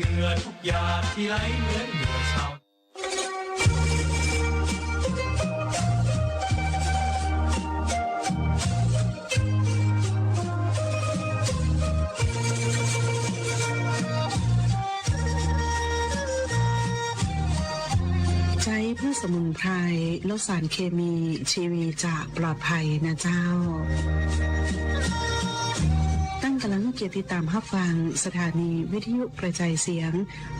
เหงื่อทุกหยาดที่ไหลเหมือนเหงื่อชาวใช้พืชสมุนไพรลดสารเคมีชีวีจากปลอดภัยนะเจ้า กียรติตามรับฟัง สถานีวิทยุกระจายเสียง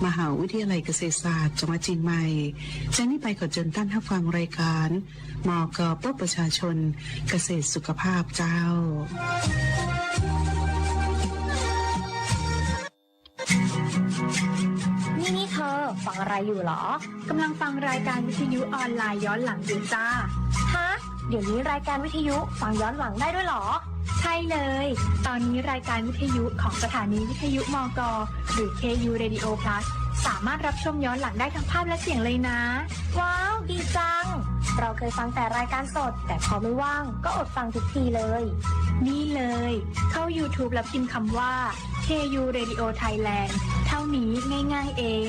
มหาวิทยาลัยเกษตรศาสตร์จังหวัดเชียงใหม่จากนี้ไปขอเชิญท่านรับฟังรายการมอกปประชาชนเกษตรสุขภาพเจ้านี่นี่เธอฟังอะไรอยู่หรอ กำลังฟังรายการวิทยุออนไลน์ย้อนหลังอยู่จ้า ฮะ เดี๋ยวนี้รายการวิทยุฟังย้อนหลังได้ด้วยหรอ ช่เลย ตอนนี้รายการวิทยุของสถานีวิทยุมกหรือ KU Radio Plus สามารถรับชมย้อนหลังได้ทั้งภาพและเสียงเลยนะ ว้าว ดีจัง เราเคยฟังแต่รายการสด แต่พอไม่ว่างก็อดฟังทุกทีเลย นี่เลย เข้า YouTube แล้วพิมพ์คำว่า KU Radio Thailand เท่านี้ง่ายๆเอง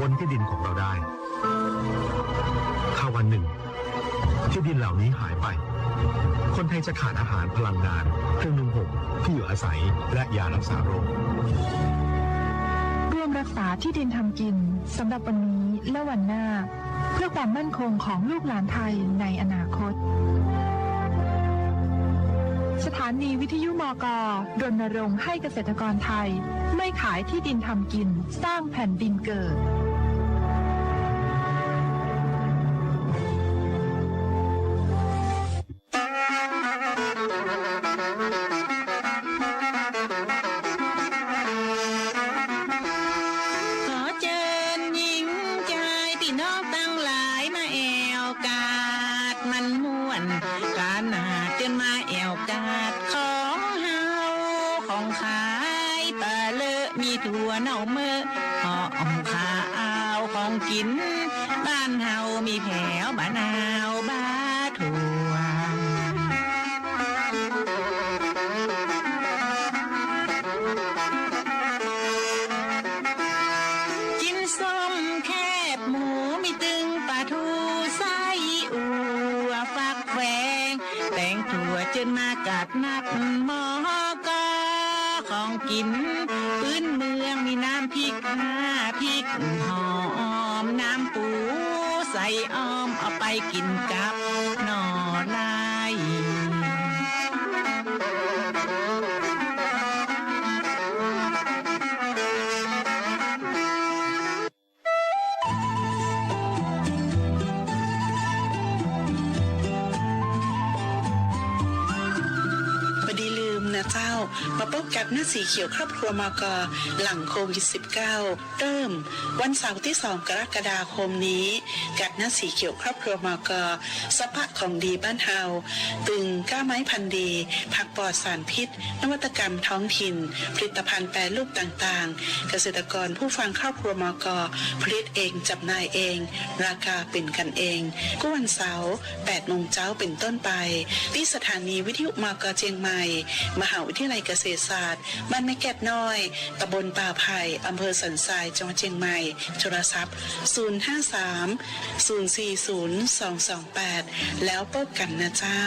บนที่ดินของเราได้ ถ้าวันหนึ่ง ที่ดินเหล่านี้หายไป คนไทยจะขาดอาหารพลังงาน เครื่องนุ่งห่มที่อยู่อาศัยและยารักษาโรคร่วมรักษาที่ดินทำกินสำหรับวันนี้และวันหน้า เพื่อความมั่นคงของลูกหลานไทยในอนาคต สถานีวิทยุมกรณรงค์ให้เกษตรกรไทย ไม่ขายที่ดินทำกิน สร้างแผ่นดินเกิด กินพื้นเมืองมีน้ำพริกหน้าพริกหอม น้ำปูใส่อ้อมเอาไปกินกับหน่อลาย มาพบกับหน้าสีเขียวครอบครัวมกหลังโควิด -19 เริ่ม วันเสาร์ที่ 2 กรกฎาคมนี้ กับหน้าสีเขียวครอบครัวมกสภาพของดีบ้านเฮาตึงก้าไม้พันธุ์ดี ผักปลอดสารพิษ นวัตกรรมท้องถิ่น ผลิตภัณฑ์แปรรูปต่างๆ เกษตรกรผู้ฟังครอบครัวมกผลิตเองจำหน่ายเอง ราคาเป็นกันเองก็วันเสาร์8โมงเช้าเป็นต้นไป ที่สถานีวิทยุมกเชียงใหม่ มหาวิทยาลัยเกษตรศาสตร์บ้านแม่แก็บน้อยตำบลป่าไผ่อำเภอสันทรายจังหวัดเชียงใหม่ โทรศัพท์ 053 040 228 แล้วพบกันนะเจ้า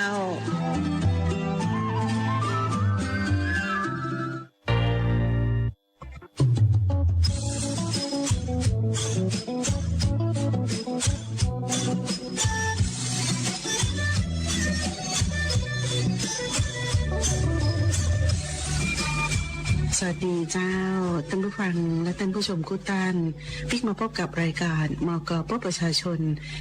เจ้าท่านผู้ฟังและท่านผู้ชมคู่ท่านพิกมาพบกับรายการมกพบประชาชน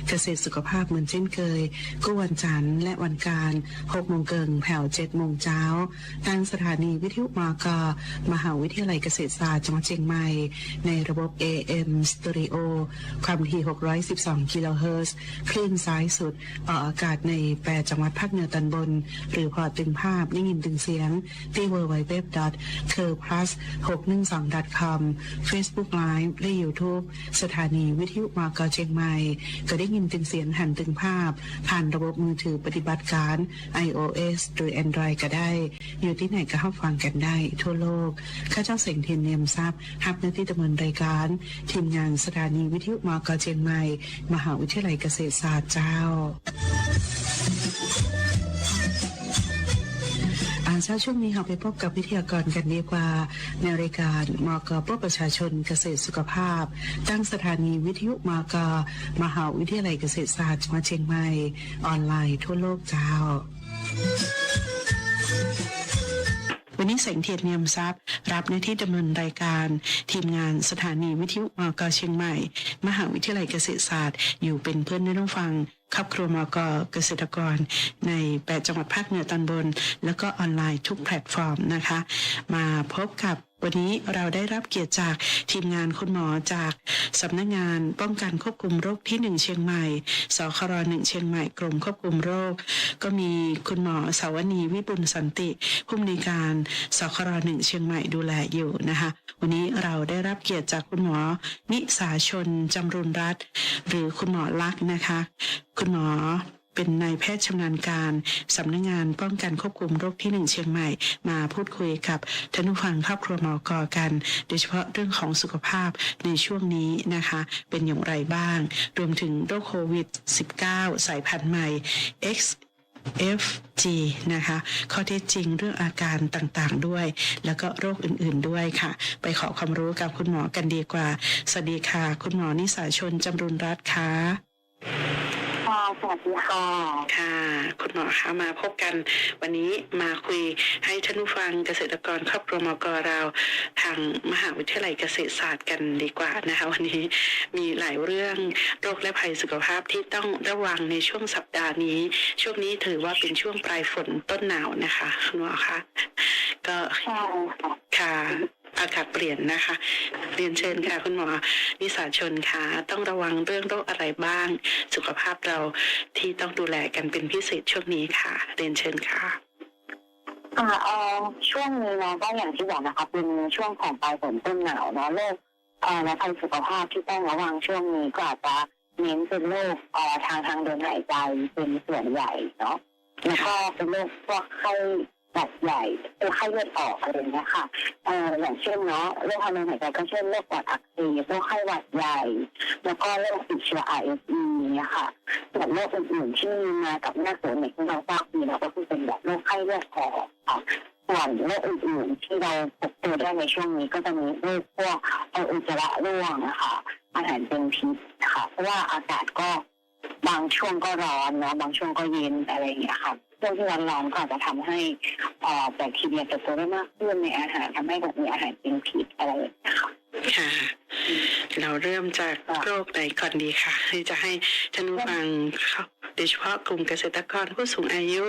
เกษตรสุขภาพเหมือนเช่นเคยก็วันจันทร์และวันการ6โมงเกิงแผ่ว7โมงเช้าทางสถานีวิทยุมกมหาวิทยาลัยเกษตรศาสตร์จังหวัดเชียงใหม่ ในระบบ AM สตูดิโอความถี่ 612 กิโลเฮิร์ตซ์คลื่นซ้ายสุดออกอากาศในแปดจังหวัดภาคเหนือตอนบน หรือพอตึงภาพได้ยินตึงเสียงที่ w w w c u r p l u s 612.com Facebook Live และ YouTube สถานีวิทยุมากเชียงใหม่ก็ได้ยินถึงเสียงหันถึงภาพ ผ่านระบบมือถือปฏิบัติการ iOS หรือ Android ก็ได้ อยู่ที่ไหนก็ห้าฟังกันได้ ทั่วโลก ข้าเจ้าเสียงเทียนเนียมทรัพย์ฮับหน้าที่ดำเนินรายการ ทีมงานสถานีวิทยุมากเชียงใหม่ มหาวิทยาลัยเกษตรศาสตร์เจ้า เช้าช่วงนี้เราไปพบกับวิทยากรกันดีกว่าในรายการมกปประชาชนเกษตรสุขภาพ ตั้งสถานีวิทยุมกมหาวิทยาลัยเกษตรศาสตร์จังหวัดเชียงใหม่ ออนไลน์ทั่วโลกเจ้าวันนี้แสงเทียนเนียมทรัพย์ รับหน้าที่ดำเนินรายการ ทีมงานสถานีวิทยุมกเชียงใหม่ มหาวิทยาลัยเกษตรศาสตร์ อยู่เป็นเพื่อนได้ต้องฟัง ครอบครัวมกเกษตรกรใน 8 จังหวัดภาคเหนือตอนบน แล้วก็ออนไลน์ทุกแพลตฟอร์มนะคะ มาพบกับ วันนี้เราได้รับเกียรติจากทีมงานคุณหมอจากสำนักงานป้องกันควบคุมโรคที่ 1 เชียงใหม่ สครหนึ่งเชียงใหม่กรมควบคุมโรค ก็มีคุณหมอสาวนีวิบุลสันติผู้อำนวยการสครหนึ่งเชียงใหม่ดูแลอยู่นะคะ วันนี้เราได้รับเกียรติจากคุณหมอนิสาชนจำรุนรัตหรือคุณหมอลักษ์นะคะ คุณหมอ เป็นนายแพทย์ชำนาญการสำนักงานป้องกันควบคุมโรคที่หนึ่งเชียงใหม่ มาพูดคุยกับท่านผู้ฟังครอบครัวมอกอกัน โดยเฉพาะเรื่องของสุขภาพในช่วงนี้นะคะ เป็นอย่างไรบ้าง รวมถึงโรคโควิด -19 สายพันธุ์ใหม่ X FG นะคะ ข้อเท็จจริงเรื่องอาการต่างๆด้วย แล้วก็โรคอื่นๆด้วยค่ะ ไปขอความรู้กับคุณหมอกันดีกว่า สวัสดีค่ะ คุณหมอนิสาชนจำรุนรัตน์ค่ะ ค่ะสวัสดีค่ะ ค่ะ คุณหมอคะมาพบกันวันนี้มาคุยให้ท่านผู้ฟังเกษตรกรครอบครัวมกเรา ทางมหาวิทยาลัยเกษตรศาสตร์กันดีกว่านะคะ วันนี้มีหลายเรื่องโรคและภัยสุขภาพที่ต้องระวังในช่วงสัปดาห์นี้ ช่วงนี้ถือว่าเป็นช่วงปลายฝนต้นหนาวนะคะคุณหมอคะก็ค่ะ อากาศเปลี่ยนนะคะ เรียนเชิญค่ะคุณหมอนิสาชนค่ะ ต้องระวังเรื่องโรคอะไรบ้าง สุขภาพเราที่ต้องดูแลกันเป็นพิเศษช่วงนี้ค่ะ เรียนเชิญค่ะอ่าเออช่วงนี้เนาะก็อย่างที่บอกนะคะเป็นช่วงของปลายฝนต้นหนาวเนาะโรคเอ่อและภัยสุขภาพที่ต้องระวังช่วงนี้ก็อาจจะเน้นเป็นโรคเอ่อทางทางเดินหายใจเป็นส่วนใหญ่เนาะแล้วก็เป็นโรคพวกไข้ หวัดใหญ่เป็นไข้เลือดออกอะไรเงี้ยค่ะเอ่ออย่างเช่นเนาะโรคทางเดินหายใจก็เช่นโรคปอดอักเสบโรคไข้หวัดใหญ่ แล้วก็โรคติดเชื้อ RSV เนี่ยค่ะส่วนโรคอื่นๆที่มากับหน้าฝนอย่างที่เราทราบดีเราก็คือเป็นแบบโรคไข้เลือดออกค่ะส่วนโรคอื่นๆที่เราพบเจอได้ในช่วงนี้ก็จะมีโรคพวกเอออุจจาระร่วงนะคะอาหารเป็นพิษค่ะเพราะว่าอากาศก็บางช่วงก็ร้อนเนาะบางช่วงก็เย็นอะไรอย่างเงี้ยค่ะ ช่วงที่ร้อนๆก็อาจจะทำให้เอ่อแบคทีเรียเติบโตได้มากขึ้นในอาหารทำให้แบบมีอาหารเป็นพิษอะไรเงี้ยค่ะค่ะ เราเริ่มจากโรคไหนก่อนดีค่ะที่จะให้ท่านูฟังเขาโดยเฉพาะกลุ่มเกษตรกรผู้สูงอายุ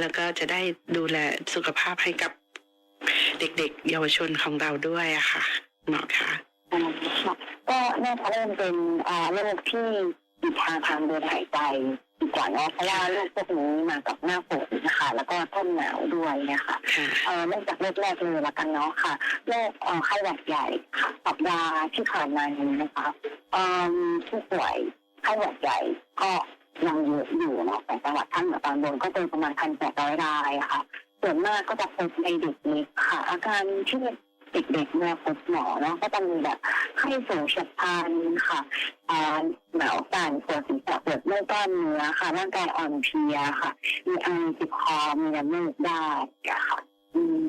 แล้วก็จะได้ดูแลสุขภาพให้กับเด็กๆ เยาวชนของเราด้วยอะค่ะหมอคะอืมค่ะก็น่าจะเริ่มเป็นอาโรคที่ติดทางทางเดินหายใจ กว่าเนาะเพราะว่าโรคพวกนี้มากับหน้าฝนนะคะแล้วก็ต้นหนาวด้วยนะคะค่ะเอ่อเริ่มจากโรคแรกเลยละกันเนาะค่ะโรคเอ่อไข้หวัดใหญ่ค่ะสัปดาห์ที่ผ่านมานี้นะคะเอ่อผู้ป่วยไข้หวัดใหญ่ก็ยังเยอะอยู่เนาะแต่จังหวัดท่านเหนือตอนบนก็เป็นประมาณพันแปดร้อยรายอะค่ะส่วนมากก็จะพบในเด็กเล็กค่ะ อาการที่ เด็กๆเนี่ยพบหมอเนาะก็จะมีแบบไข้สูงฉับพลันค่ะอ่าหนาวสั่นปวดศีรษะปวดเมื่อยกล้ามเนื้อค่ะ ร่างกายอ่อนเพลียค่ะ มีไอติดคอมีน้ำมูกได้อะค่ะอืม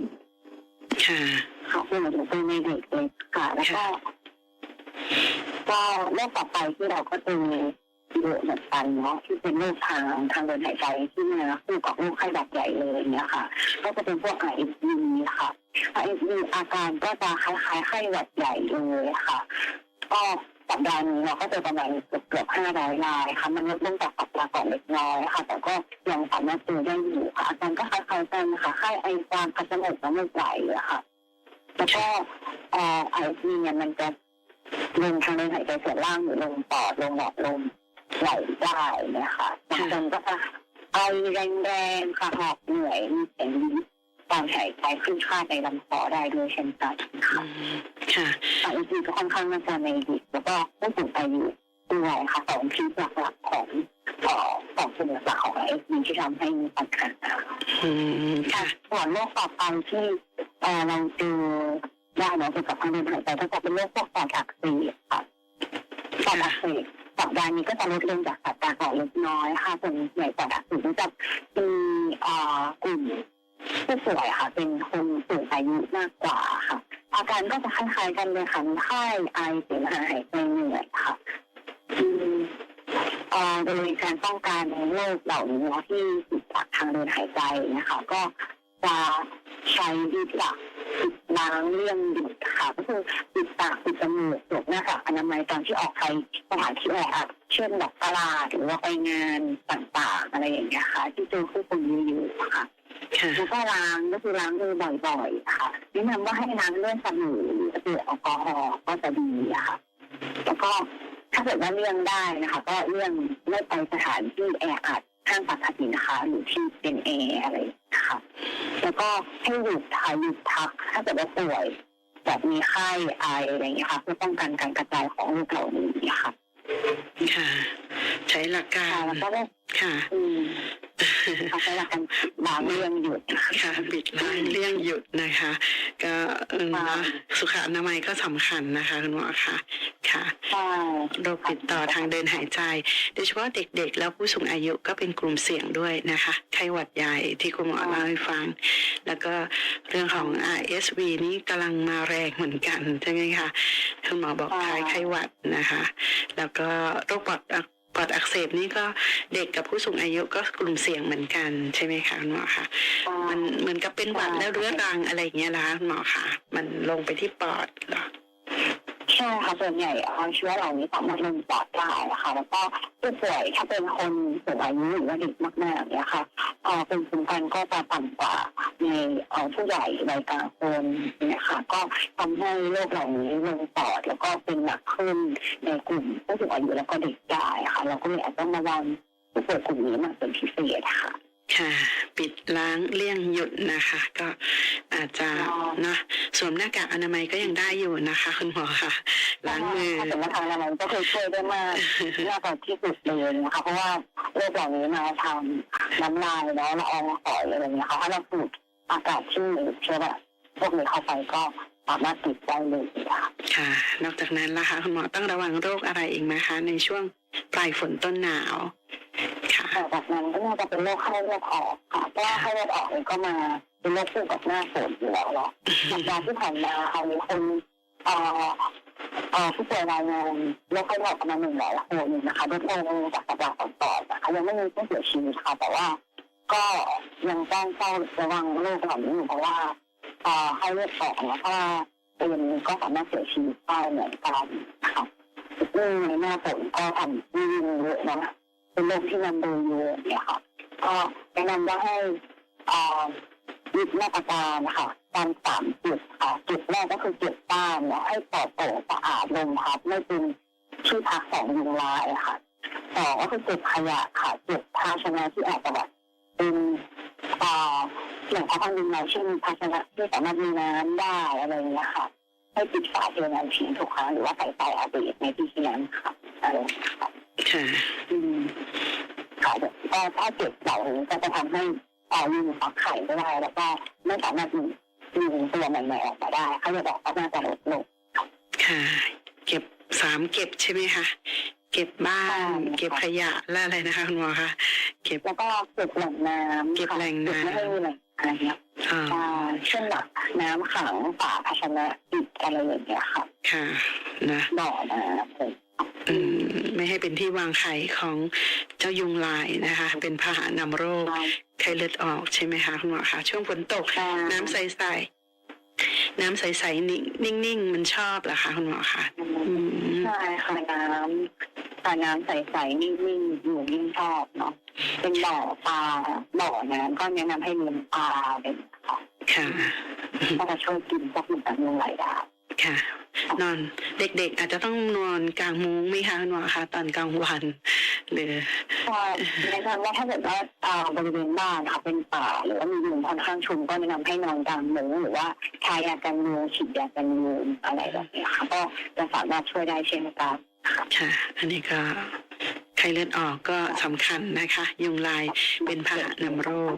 ค่ะค่ะเป็นเหมือนเป็นในเด็กเล็กค่ะ แล้วก็ก็โรคต่อไปที่เราก็จะมี เยอะเหมือนกันเนาะที่เป็นโรคทางทางเดินหายใจที่มาคู่กับโรคไข้หวัดใหญ่เลยเนี่ยค่ะ ก็จะเป็นพวก ISV ค่ะ ISV อาการก็จะคล้ายๆไข้หวัดใหญ่เลยค่ะ ก็สัปดาห์นี้เราก็เจอประมาณเกือบเกือบห้าร้อยรายค่ะ มันลดลงจากสัปดาห์ก่อนเล็กน้อยค่ะ แต่ก็ยังสามารถเจอได้อยู่ค่ะอาการก็คล้ายๆกันค่ะไข้ไอจามคัดจมูกน้ำมูกไหลอะค่ะแล้วก็เอ่อไอซีเนี่ยมันจะลงทางเดินหายใจส่วนล่างหรือลงปอดลงหลอดลม ไหลได้เนี่ยค่ะบางคนก็จะไอแรงๆค่ะหอบเหนื่อยมีเสียงตอนหายใจขึ้นค่าในลำคอได้ด้วยเช่นกันค่ะค่ะไอซีก็ค่อนข้างน่าจะในเด็กแล้วก็ผู้สูงอายุด้วยค่ะสองที่หลักๆของเอ่อสองสมุดหลักของไอซีที่ทำให้มีปัญหาอืมค่ะส่วนโรคต่อไปที่เอ่อเราเจอได้เนาะเกี่ยวกับทางเดินหายใจก็จะเป็นโรคพวกปอดอักเสบค่ะปอดอักเสบ สัปดาห์นี้ก็จะลดลงจากสัปดาห์ก่อนเล็กน้อยค่ะส่วนใหญ่ปอดอักเสบก็จะมีอ่อกลุ่มผู้ป่วยค่ะ เป็นคนสูงอายุมากกว่าค่ะ อาการก็จะคล้ายๆกันเลยค่ะมีไข้ไอเสมหะหายใจเหนื่อยค่ะอืมเอ่อโดยการป้องกันโรคเหล่านี้เนาที่ติดจากทางเดินหายใจนะคะก็จะใช้วิธีหลัก ล้างเลี่ยงดุดค่ะก็คือปิดปากปิดจมูกสวมหน้ากากอนามัยตอนที่ออกไปสถานที่แออัดเช่นแบบตลาดหรือว่าไปงานต่างๆอะไรอย่างเงี้ยค่ะ ที่เจอผู้คนเยอะๆค่ะค่ะแล้วก็ล้างก็คือล้างมือบ่อยๆค่ะแนะนำว่าให้ล้างด้วยสบู่หรือเจลแอลกอฮอล์ก็จะดีอะค่ะแล้วก็ถ้าเกิดว่าเลี่ยงได้นะคะ ก็เลี่ยงไม่ไปสถานที่แออัดห้างสรรพสินค้าหรือที่เป็นแอร์อะไร ค่ะแล้วก็ให้หยุดถ่ายหยุดพักถ้าเกิดว่าป่วยแบบมีไข้ไออะไรอย่างเงี้ยค่ะเพื่อป้องกันการกระจายของโรคเหล่านี้ค่ะค่ะ ใช้หลักกาค่ะรแล้วก็ได้ ค่ะอืมเอาใช้หลักการล้างเลี่ยงหยุดนะคะค่ะปิดล้างเลี่ยงหยุดนะคะ ก็เออค่ะนะสุขอนามัยก็สำคัญนะคะคุณหมอค่ะค่ะใช่โรคติดต่อทางเดินหายใจ โดยเฉพาะเด็กๆ แล้วผู้สูงอายุก็เป็นกลุ่มเสี่ยงด้วยนะคะ ไข้หวัดใหญ่ที่คุณหมอเล่าให้ฟัง แล้วก็เรื่องของ RSV นี่กำลังมาแรงเหมือนกันใช่ไหมคะคุณหมอบอกคล้ายไข้หวัดนะคะ แล้วก็โรคปอดอัก ปอดอักเสบนี่ก็เด็กกับผู้สูงอายุก็กลุ่มเสี่ยงเหมือนกันใช่ไหมคะคุณหมอคะมันเหมือนกับเป็นหวัดแล้วเรื้อรังอะไรอย่างเงี้ยนะคะคุณหมอคะมันลงไปที่ปอดเหรอ ใช่ค่ะส่วนใหญ่เอาเชื้อเหล่านี้สามารถลงปอดได้นะคะแล้วก็ผู้ป่วยถ้าเป็นคนสูงอายุหรือว่าเด็กมากๆเนี่ยค่ะเออเป็นภูมิคุ้มกันก็จะต่ำกว่าในเออผู้ใหญ่ในกลางคนเนี่ยค่ะก็ทำให้โรคเหล่านี้ลงปอดแล้วก็เป็นหนักขึ้นในกลุ่มผู้สูงอายุแล้วก็เด็กได้ค่ะ เราก็เลยอาจจะระวังผู้ป่วยกลุ่มนี้มากเป็นพิเศษค่ะ ค่ะ ปิดล้างเลี่ยงหยุดนะคะ ก็อาจจะอ๋อนะสวมหน้ากากอนามัยก็ยังได้อยู่นะคะ คุณหมอค่ะล้างมือถ้าเป็นมาทางอะไรก็คือช่วยได้มากมากกว่าที่สุดเลยนะคะเพราะว่าโรคเหล่านี้มาทางน้ำลายแล้วละอองฝอยอะไรอย่างเงี้ยค่ะถ้าเราสูดอากาศที่มีเชื้อแบบพวกนี้เข้าไปก็สามารถติดได้เลยค่ะค่ะ นอกจากนั้นล่ะคะคุณหมอต้องระวังโรคอะไรอีกไหมคะ ในช่วงปลายฝนต้นหนาว ค่ะแต่จากนั้นก็น่าจะเป็นโรคไข้เลือดออกค่ะเพราะว่าไข้เลือดออกเองก็มาเป็นโรคคู่กับหน้าฝนอยู่แล้วเนาะสัปดาห์ที่ผ่านมาค่ะมีคนเอ่อเอ่อผู้ป่วยรายงานโรคไข้เลือดออกประมาณหนึ่งร้อยคนนะคะลดลงจากสัปดาห์ก่อนๆนะคะยังไม่มีผู้เสียชีวิตค่ะแต่ว่าก็ยังต้องเฝ้าระวังโรคเหล่านี้อยู่เพราะว่าเอ่อไข้เลือดออกแล้วก็เป็นก็สามารถเสียชีวิตได้เหมือนกันค่ะอืมในหน้าฝนก็ทำยิ่งเยอะนะ เป็นโรคที่มันดูเยอะเนี่ยค่ะก็แนะนำว่าให้อ่อยึดมาตรการนะคะตามสามจุดค่ะจุดแรกก็คือเก็บบ้านเนาะให้ปลอดโปร่งสะอาดลมพัดไม่เป็นที่พักของยุงลายค่ะสองก็คือเก็บขยะค่ะเก็บภาชนะที่อาจจะแบบเป็นเอ่อเสี่ยงต่อการยุงลายเช่นภาชนะที่สามารถมีน้ำได้อะไรอย่างเงี้ยค่ะ ให้ปิดฝาเทน้ำทิ้งทุกครั้งหรือว่าใส่ไฟอาเบดในที่ที่น้ำค่ะอะไรอย่างเงี้ยค่ะค่ะอืมค่ะก็ถ้าเก็บเหล่านี้ก็จะทำให้เอ่อยุงฟักไข่ไม่ได้แล้วก็ไม่สามารถมียุงตัวใหม่ๆออกมาได้เขาจะบอกว่าน่าจะลดลงค่ะ เก็บสามเก็บใช่ไหมคะเก็บบ้านใช่ค่ะเก็บขยะและอะไรนะคะคุณหมอคะเก็บแล้วก็เก็บแหล่งน้ำเก็บแหล่งน้ำ เก็บไม่ให้มีแหล่งอะไรเงี้ยอ่าอ่าเช่นแบบน้ำขังฝาภาชนะปิดอะไรอย่างเงี้ยค่ะ ค่ะนะบ่อน้ำเลยอืมไม่ให้เป็นที่วางไข่ของเจ้ายุงลายนะคะ เป็นพาหะนำโรคไข้เลือดออกใช่ไหมคะคุณหมอคะช่วงฝนตกใช่น้ำใสๆน้ำใสๆนิ่งนิ่งๆมันชอบเหรอคะคุณหมอคะอืมใช่ค่ะน้ำค่ะน้ำใสๆนิ่งๆอยู่ยิ่งชอบเนาะ เป็นบ่อปลาบ่อน้ำก็แนะนำให้เลี้ยงปลาเป็นค่ะค่ะก็จะช่วยกินพวกมันต่างๆหลายได้ค่ะ นอนเด็กๆ อาจจะต้องนอนกลางมุ้งไหมคะคุณหมอคะตอนกลางวันหรือก็แนะนำว่าถ้าเกิดว่าอ่าบริเวณบ้านค่ะเป็นป่าหรือว่ามียุงค่อนข้างชุมก็แนะนำให้นอนกลางมุ้งหรือว่าทายากันยุงฉีดยากันยุงอะไรแบบนี้ค่ะก็จะสามารถช่วยได้เช่นกันค่ะค่ะอันนี้ก็ ไข้เลือดออกก็สำคัญนะคะ ยุงลายเป็นพาหะนำโรค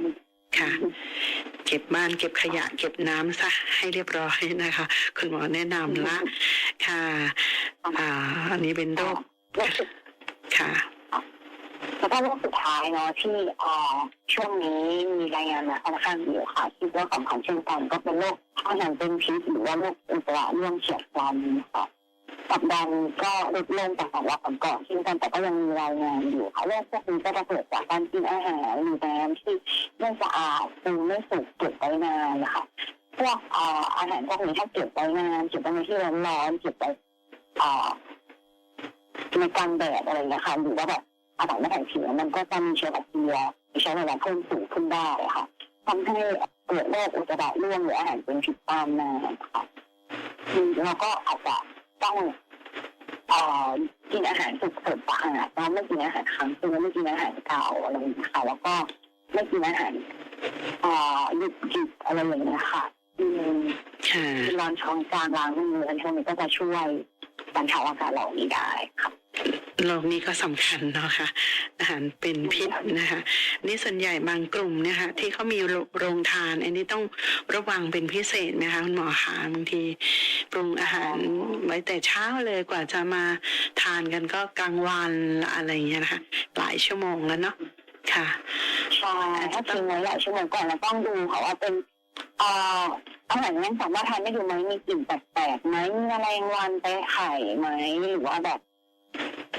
ค่ะ เก็บบ้านเก็บขยะ เก็บน้ำซะให้เรียบร้อยนะคะ คุณหมอแนะนำละค่ะ อ่า อันนี้เป็นโรคค่ะแล้วก็โรคสุดท้ายเนาะที่อ่าช่วงนี้มีรายงานมาค่อนข้างเยอะค่ะที่ว่าสำคัญเช่นกันก็เป็นโรคข้อหนังเป็นพิษหรือว่าโรคอุจจาระร่วงเฉียบพลันค่ะ สัปดาห์นี้ก็ลดลงจากสองวันก่อนๆเช่นกันแต่ก็ยังมีรายงานอยู่ค่ะโรคพวกนี้ก็จะเกิดจากการกินอาหารหรือน้ำที่ไม่สะอาดหรือไม่สุกเก็บไว้นานนะคะพวกอาหารพวกนี้ถ้าเก็บไว้นานเก็บไว้ในที่ร้อนๆเก็บไว้ในกลางแดดอะไรอย่างเงี้ยค่ะหรือว่าแบบอาหารไม่แข็งเชื้อมันก็จะมีเชื้อแบคทีเรียใช้เวลาเพิ่มสูงขึ้นได้ค่ะทำให้เกิดโรคอุจจาระร่วงหรืออาหารเป็นพิษตามมาค่ะแล้วก็อาจจะ ต้องเอ่อกินอาหารสุกสดสะอาดแล้วไม่กินอาหารค้างคืนไม่กินอาหารเก่าอะไรอย่างเงี้ยค่ะแล้วก็ไม่กินอาหารเอ่อดิบดิบอะไรอย่างเงี้ยค่ะอืมค่ะกินร้อนช้อนกลางล้างมืออะไรพวกนี้ก็จะช่วยบรรเทาอาการเหล่านี้ได้ค่ะ โรคนี้ก็สำคัญเนาะค่ะอาหารเป็นพิษนะคะ นี่ส่วนใหญ่บางกลุ่มเนี่ยค่ะที่เขามีโรงทาน อันนี้ต้องระวังเป็นพิเศษไหมคะคุณหมอคะบางทีปรุงอาหารไว้แต่เช้าเลยกว่าจะมาทานกันก็กลางวันอะไรอย่างเงี้ยนะคะหลายชั่วโมงแล้วเนาะค่ะใช่ถ้าทิ้งไว้หลายชั่วโมงก่อนเราต้องดูค่ะว่าเป็นอ่ออาหารนั้นสามารถทานได้ดูไหมมีกลิ่นแปลกๆไหมมีแมลงวันไปไข่ไหมหรือว่าแบบ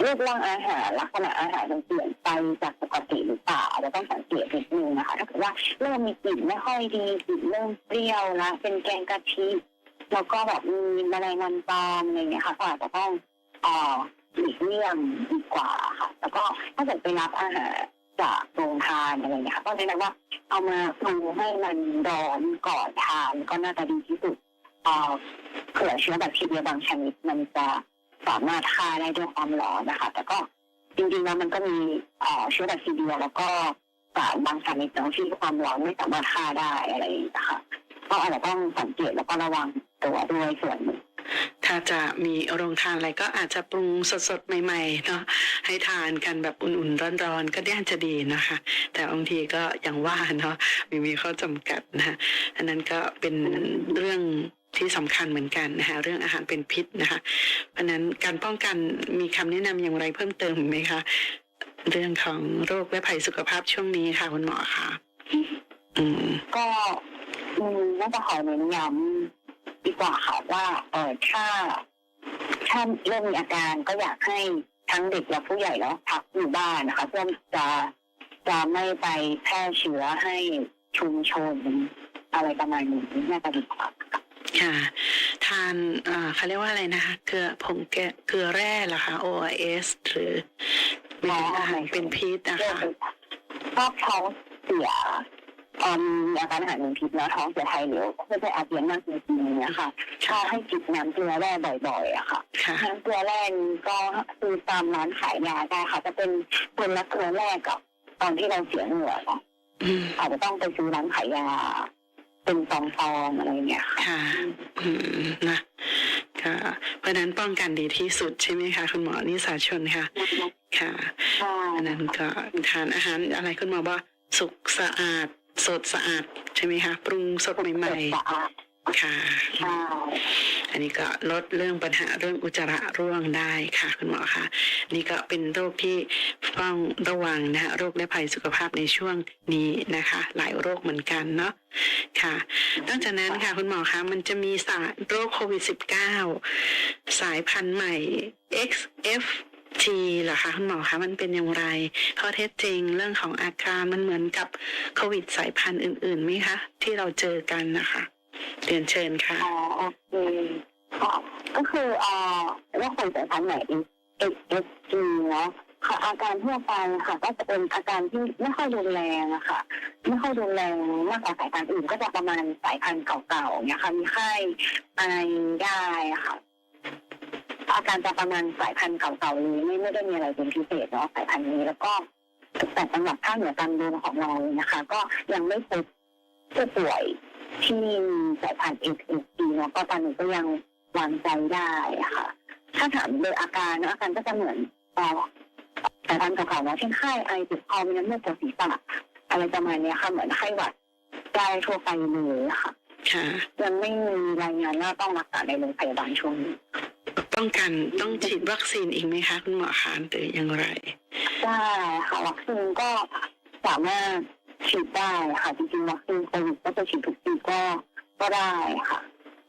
รูปร่างอาหารลักษณะอาหารมันเปลี่ยนไปจากปกติหรือเปล่าเราต้องสังเกตนิดนึงนะคะถ้าเกิดว่าเริ่มมีกลิ่นไม่ค่อยดีกลิ่นเริ่มเปรี้ยวละเป็นแกงกะทิแล้วก็แบบมีแมลงวันตอมอะไรเงี้ยค่ะก็อาจจะต้องเอ่อหลีกเลี่ยงดีกว่าค่ะ แล้วก็ถ้าเกิดไปรับอาหารจากโรงทานอะไรเงี้ยค่ะก็แนะนำว่าเอามาปรุงให้มันร้อนก่อนทานก็น่าจะดีที่สุดเอ่อเผื่อเชื้อแบคทีเรียบางชนิดมันจะ สามารถฆ่าได้ด้วยความร้อนนะคะ แต่ก็จริงๆแล้วมันก็มีเชื้อแบคทีเรียแล้วก็สารบางชนิดเนะที่ความร้อนไม่สามารถฆ่าได้อะไรอย่างเงี้ยค่ะก็อาจจะต้องสังเกตแล้วก็ระวังตัวด้วยส่วนหนึ่งถ้าจะมีโรงทานอะไรก็อาจจะปรุงสดๆ ใหม่ๆเนาะให้ทานกันแบบอุ่นๆ ร้อนๆ ก็น่าจะดีนะคะ แต่บางทีก็อย่างว่าเนาะมีมีข้อจำกัดนะอันนั้นก็เป็นเรื่อง ที่สำคัญเหมือนกันนะคะเรื่องอาหารเป็นพิษนะคะ เพราะนั้นการป้องกันมีคำแนะนำอย่างไรเพิ่มเติมไหมคะเรื่องของโรคและภัยสุขภาพช่วงนี้ค่ะคุณหมอคะก็น่าจะขอเน้นย้ำดีกว่าค่ะว่าเออถ้าถ้าเริ่มมีอาการก็อยากให้ทั้งเด็กและผู้ใหญ่แล้วพักอยู่บ้านนะคะเพื่อจะจะไม่ไปแพร่เชื้อให้ชุมชนอะไรประมาณนี้น่าจะดีกว่า ค่ะทานเอ่อเขาเรียกว่าอะไรนะคะเกลือผงเกลือเกลือแร่เหรอคะ ORS หรือเป็นอาหารเป็นพิษนะเริ่มคะเป็นชอบท้องเสียตอนมีอาการอาหารเป็นพิษแล้วท้องเสียไทยหรือเพื่อไปอาเจียนมากจริงๆเนี่ยค่ะก็ให้จิบน้ำเกลือแร่บ่อยๆอะค่ะค่ะน้ำเกลือแร่นี้ก็คือตามร้านขายยาได้ค่ะ จะเป็นคนละเกลือแร่กับตอนที่เราเสียเหงื่อเนาะอืมอาจจะต้องไปซื้อร้านขายยา เป็นซองๆอะไรอย่างเงี้ยค่ะค่ะ อืมนะค่ะเพราะฉะนั้นป้องกันดีที่สุดใช่ไหมคะ คุณหมอนิสาชนค่ะ ค่ะใช่อันนั้นก็ทานอาหารอะไรคุณหมอว่าสุกสะอาดสดสะอาดใช่ไหมคะ ปรุงสดใหม่สะอาดๆ ค่ะ อันนี้ก็ลดเรื่องปัญหาเรื่องอุจจาระร่วงได้ค่ะคุณหมอคะนี่ก็เป็นโรคที่ต้องระวังนะคะโรคและภัยสุขภาพในช่วงนี้นะคะ หลายโรคเหมือนกันเนาะค่ะนอกจากนั้นค่ะคุณหมอคะมันจะมีสายโรคโควิด -19 สายพันธุ์ใหม่ XF จีเหรอคะคุณหมอคะมันเป็นอย่างไรข้อเท็จจริงเรื่องของอาการมันเหมือนกับโควิดสายพันธุ์อื่นๆไหมคะ ที่เราเจอกันนะคะ เรียนเชิญค่ะอ๋อโอเคก็ก็คือเอ่อว่าคนสายพันธุ์ไหน X X G เนาะค่ะอาการทั่วไปค่ะ ก็จะเป็นอาการที่ไม่ค่อยรุนแรงอะค่ะ ไม่ค่อยรุนแรงมากกว่าสายพันธุ์อื่น ก็จะประมาณสายพันธุ์เก่าๆเนี่ยค่ะมีไข้ไอได้อะค่ะ อาการจะประมาณสายพันธุ์เก่าๆเลยไม่ไม่ได้มีอะไรเป็นพิเศษเนาะสายพันธุ์นี้แล้วก็แต่สำหรับภาคเหนือตอนบนของเรานะคะ ก็ยังไม่พบผู้ป่วย ที่มีสายพันธุ์ X X G เนาะก็ตอนนี้ก็ยังวางใจได้อะค่ะ ถ้าถามโดยอาการเนอะอาการก็จะเหมือนเอ่อสายพันธุ์เก่าๆเนาะเช่นไข้ไอเจ็บคอมีน้ำมูกปวดศีรษะอะไรประมาณเนี้ยค่ะเหมือนไข้หวัดได้ทั่วไปเลยค่ะค่ะยังไม่มีรายงานว่าต้องรักษาในโรงพยาบาลช่วงนี้ต้องการต้องฉีดวัคซีนอีกไหมคะคุณหมอคะหรืออย่างไรได้ค่ะวัคซีนก็สามารถ ฉีดได้ค่ะ จริงๆวัคซีนโควิดก็จะฉีดทุกปีก็ก็ได้ค่ะ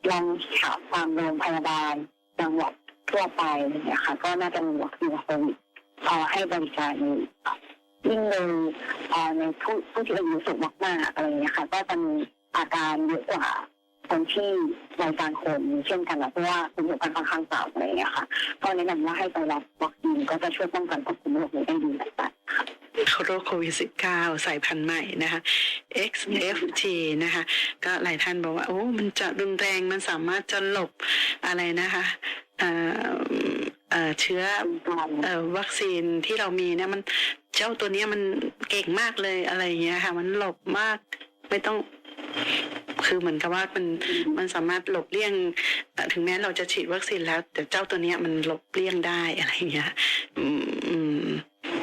ลองถามตามโรงพยาบาลจังหวัดทั่วไปเนี่ยค่ะ ก็น่าจะมีวัคซีนโควิดเอ่อให้บริการอยู่ค่ะยิ่งเอ่อในผู้ผู้ที่อายุสูงมากๆอะไรเงี้ยค่ะ ก็จะมีอาการเยอะกว่าคนที่วัยกางคนเช่นกันนะเพราะว่าคุณอยู่กันค่อนข้างต่ำอะไรอย่างเงี้ยค่ะก็แนะนำว่าให้ไปรับวัคซีนก็จะช่วยป้องกันควบคุมโรคนี้ได้ดีเหมือนกันค่ะ โรคโควิด -19 สายพันธุ์ใหม่นะคะ XFG นะคะ ก็หลายท่านบอกว่า โอ้ มันจะรุนแรงมันสามารถจะหลบอะไรนะคะเชื้อวัคซีนที่เรามีเนี่ยมันเจ้าตัวนี้มันเก่งมากเลยอะไรอย่างเงี้ยค่ะ มันหลบมากไม่ต้องคือเหมือนกับว่ามันมันสามารถหลบเลี่ยง ถึงแม้เราจะฉีดวัคซีนแล้ว แต่เจ้าตัวเนี้ยมันหลบเลี่ยงได้อะไรอย่างเงี้ย อืม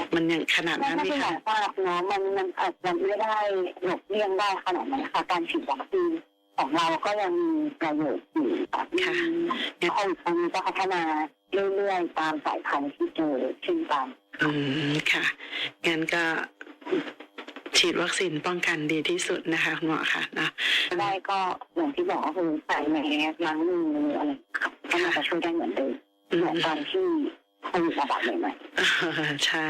มมันยังขนาดถ้านั้นไหมที่หมคะอทราบเนาะมันมันอาจจะไม่ได้หลบเลี่ยงได้ขนาดนั้นค่ะการฉีดวัคซีนของเราก็ยังมีประโยชน์อยู่ค่ะค่ะโควิดตอนนี้ก็พัฒนาเรื่อยๆตามสายพันธุ์ที่เจอขึ้นตามอืมค่ะงั้นก็ฉีดวัคซีนป้องกันดีที่สุดนะคะคุณหมอค่ะเนาะได้ก็อย่างที่บอกก็คือใส่แมสล้างมืออะไรครับก็น่าจะช่วยได้เหมือนเดิมอืเหมืมอนตอนที่ โควิดระบาดใหม่ๆอ่าใช่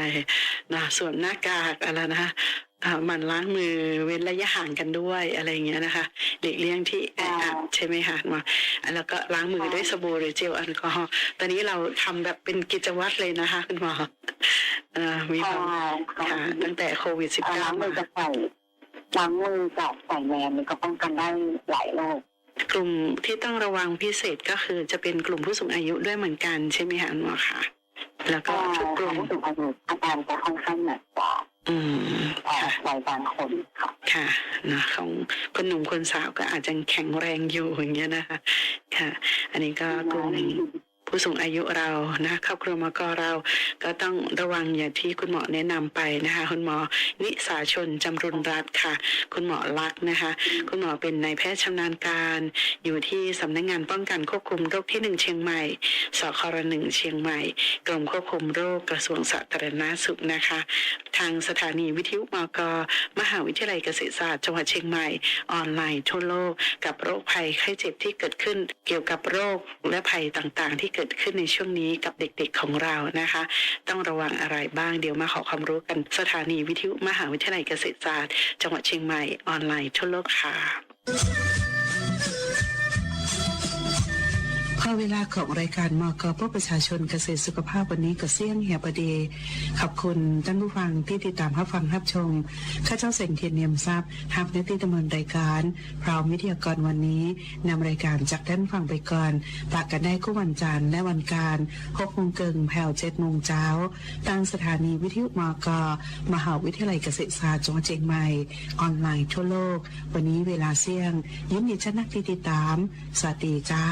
นะสวมหน้ากากอะไรนะอ่าหมันล้างมือเว้นระยะห่างกันด้วยอะไรอย่างเงี้ยนะคะหลีกเลี่ยงที่แออัดใช่ไหมคะหมอแล้วก็ล้างมือด้วยสบู่หรือเจลแอลกอฮอล์ตอนนี้เราทำแบบเป็นกิจวัตรเลยนะคะคุณหมอเอ่อมีความค่ะตั้งแต่โควิดอ่าล้าง -19 มือมาจะใส่ล้างมือกับใส่แมสนี่ก็ป้องกันได้หลายโรคกลุ่มที่ต้องระวังพิเศษก็คือจะเป็นกลุ่มผู้สูงอายุด้วยเหมือนกันใช่ไหมคะคุณหมอคะ แล้วก็ก็ทุกกลุ่มผู้สูงอายุอาการจะค่อนข้างหนักกว่าอืมเอ่อค่ะวัยบางคนค่ะค่ะนะของคนหนุ่มคนสาวก็อาจจะแข็งแรงอยู่อย่างเงี้ยนะคะ ค่ะ อันนี้ก็กลุ่ม ผู้สูงอายุเรานะครอบครัวมกเราก็ต้องระวังอย่างที่คุณหมอแนะนำไปนะคะ คุณหมอนิสาชนจำรุนรัตค่ะ คุณหมอลักษ์นะคะ คุณหมอเป็นนายแพทย์ชำนาญการ อยู่ที่สำนักงานป้องกันควบคุมโรคที่หนึ่งเชียงใหม่สครหนึ่งเชียงใหม่ กรมควบคุมโรคกระทรวงสาธารณาสุขนะคะ ทางสถานีวิทยุมกมหาวิทยาลัยเกษตรศาสตร์จังหวัดเชียงใหม่ ออนไลน์ทั่วโลก กับโรคภัยไข้เจ็บที่เกิดขึ้น เกี่ยวกับโรคและภัยต่างๆ ที่เกิดขึ้นในช่วงนี้กับเด็กๆของเรานะคะ ต้องระวังอะไรบ้างเดี๋ยวมาขอความรู้กันสถานีวิทยุมหาวิทยาลัยเกษตรศาสตร์ จังหวัดเชียงใหม่ออนไลน์ทั่วโลกค่ะ พอเวลาของรายการมกเพื่อประชาชนเกษตรสุขภาพวันนี้ก็เสี่ยงเหียประเดขอบคุณท่านผู้ฟังที่ติดตามรับฟังรับชม ข้าเจ้าเซนเทียนเนียมทรัพย์ฮับเนติดำเนินรายการ พร้อมวิทยากรวันนี้นำรายการจากท่านฟังไปก่อนปากกันได้คู่วันจันทร์และวันการ6โมงเกิงแผ่ว7โมงเช้าตั้งสถานีวิทยุมกมหาวิทยาลัยเกษตรศาสตร์จังหวัดเชียงใหม่ออนไลน์ทั่วโลก วันนี้เวลาเสี่ยง ยินดีชนะที่ติดตาม สวัสดีเจ้า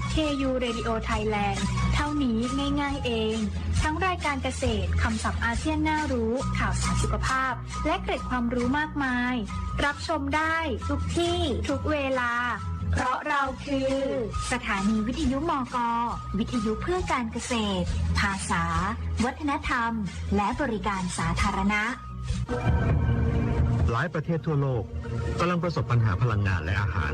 KU Radio Thailand เท่านี้ง่ายๆเอง ทั้งรายการเกษตรคำศัพท์อาเซียนน่ารู้ ข่าวสารสุขภาพ และเกร็ดความรู้มากมาย รับชมได้ทุกที่ทุกเวลา เพราะเราคือ สถานีวิทยุมก วิทยุเพื่อการเกษตร ภาษา วัฒนธรรม และบริการสาธารณะ หลายประเทศทั่วโลกกำลังประสบปัญหาพลังงานและอาหาร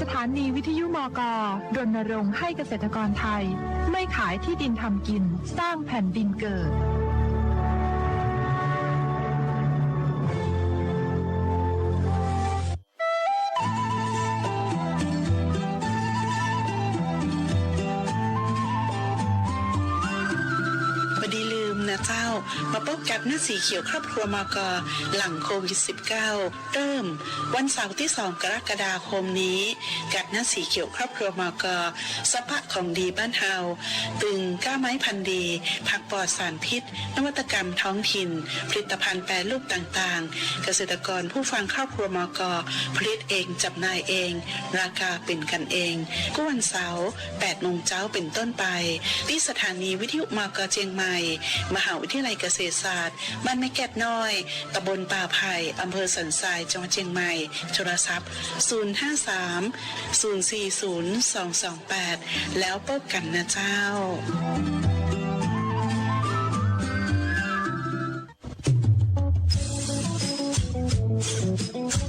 สถานีวิทยุมกรณรงค์ให้เกษตรกรไทย ไม่ขายที่ดินทำกิน สร้างแผ่นดินเกิด หน้าสีเขียวครอบครัวมากหลังโควิด -19 เริ่ม วันเสาร์ที่ 2 กรกฎาคมนี้ กับหน้าสีเขียวครอบครัวมากสภาพของดีบ้านเฮาตึงก้าไม้พันธุ์ดี ผักปลอดสารพิษ นวัตกรรมท้องถิ่น ผลิตภัณฑ์แปรรูปต่างๆ เกษตรกรผู้ฟังครอบครัวมากผลิตเองจำหน่ายเอง ราคาเป็นกันเองก็วันเสาร์8โมงเช้าเป็นต้นไป ที่สถานีวิทยุมากเจียงใหม่ มหาวิทยาลัยเกษตรศาสตร์บ้านไม่แก็บน้อยตำบลป่าไผ่อำเภอสันทรายจังหวัดเชียงใหม่ โทรศัพท์ 053 040 228 แล้วพบกันนะเจ้าう。